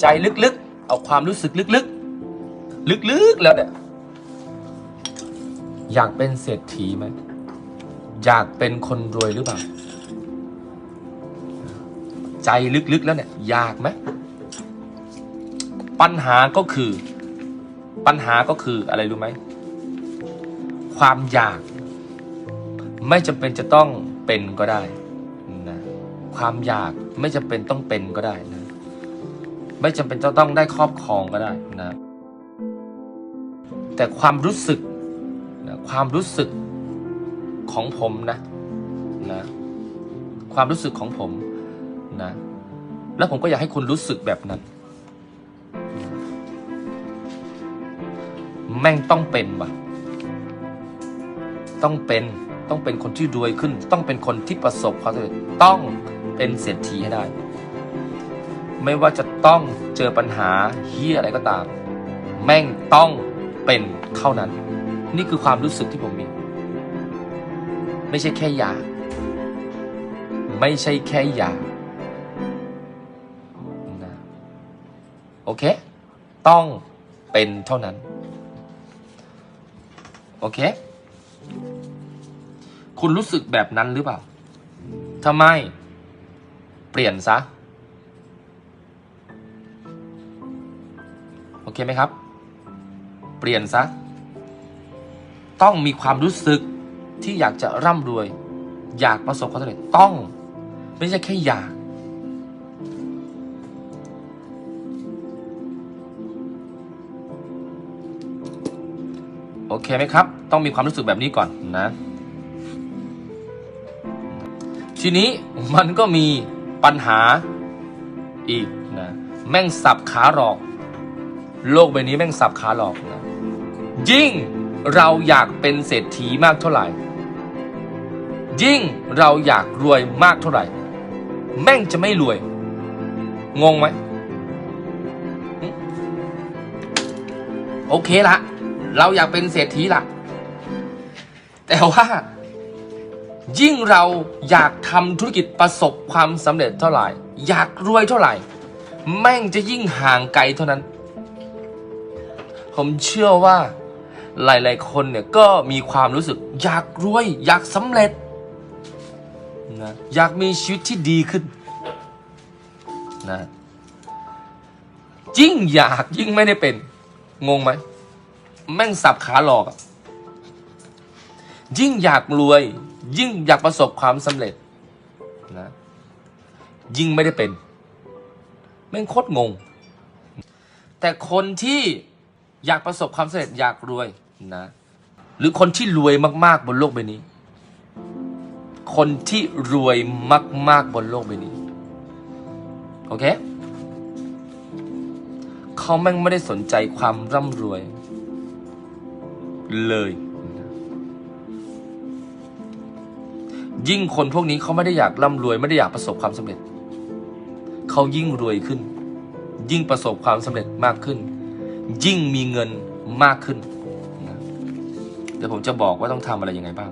ใจลึกๆ เอาความรู้สึกลึกๆ ลึกๆ แล้วเนี่ยอยากเป็นเศรษฐีไหม อยากเป็นคนรวยหรือเปล่า ใจลึกๆ แล้วเนี่ยอยากไหม ปัญหาก็คือ ปัญหาก็คืออะไรรู้ไหม ความอยาก ไม่จำเป็นจะต้องเป็นก็ได้นะความอยากไม่จำเป็นต้องเป็นก็ได้นะ ไม่จำเป็นจะต้องได้ครอบครองก็ได้นะแต่ความรู้สึกนะความรู้สึกของผมนะนะความรู้สึกของผมนะแล้วผมก็อยากให้คุณรู้สึกแบบนั้น แม่งต้องเป็นวะต้องเป็นต้องเป็นคนที่รวยขึ้น ต้องเป็นคนที่ประสบความสำเร็จต้องเป็นเศรษฐีให้ได้ ไม่ว่าจะต้องเจอปัญหาเฮียอะไรก็ตาม แม่งต้องเป็นเท่านั้น นี่คือความรู้สึกที่ผมมี ไม่ใช่แค่อยาก ไม่ใช่แค่อยากนะโอเค ต้องเป็นเท่านั้น โอเค คุณรู้สึกแบบนั้นหรือเปล่าถ้าไม เปลี่ยนซะ อเคไหมครับ เปลี่ยนซะ ต้องมีความรู้สึกที่อยากจะร่ำรวย อยากประสบความสำเร็จต้อง ไม่ใช่แค่อยาก โอเคไหมครับ ต้องมีความรู้สึกแบบนี้ก่อนนะ ทีนี้มันก็มีปัญหาอีกนะ แม่งสับขาหลอก โลกใบนี้แม่งสับขาหลอกนะยิ่งเราอยากเป็นเศรษฐีมากเท่าไหร่ ยิ่งเราอยากรวยมากเท่าไหร่ แม่งจะไม่รวย งงไหมโอเคละ เราอยากเป็นเศรษฐีละ แต่ว่า ยิ่งเราอยากทำธุรกิจประสบความสำเร็จเท่าไหร่ อยากรวยเท่าไหร่ แม่งจะยิ่งห่างไกลเท่านั้น ผมเชื่อว่า หลาย ๆ คนเนี่ยก็มีความรู้สึก อยากรวย อยากสำเร็จนะอยากมีชีวิตที่ดีขึ้นนะยิ่งอยากยิ่งไม่ได้เป็น งงไหม แม่งสับขาหลอก ยิ่งอยากรวย ยิ่งอยากประสบความสำเร็จนะยิ่งไม่ได้เป็น แม่งโคตรงง แต่คนที่ อยากประสบความสำเร็จอยากรวยนะ หรือคนที่รวยมาก ๆ บนโลกใบนี้ คนที่รวยมาก ๆ บนโลกใบนี้ โอเคเขาแม่งไม่ได้สนใจความร่ำรวย เลย ยิ่งคนพวกนี้เขาไม่ได้อยากร่ำรวย ไม่ได้อยากประสบความสำเร็จ เขายิ่งรวยขึ้น ยิ่งประสบความสำเร็จมากขึ้น ยิ่งมีเงินมากขึ้นนะเดี๋ยวผมจะบอกว่าต้องทำอะไรยังไงบ้าง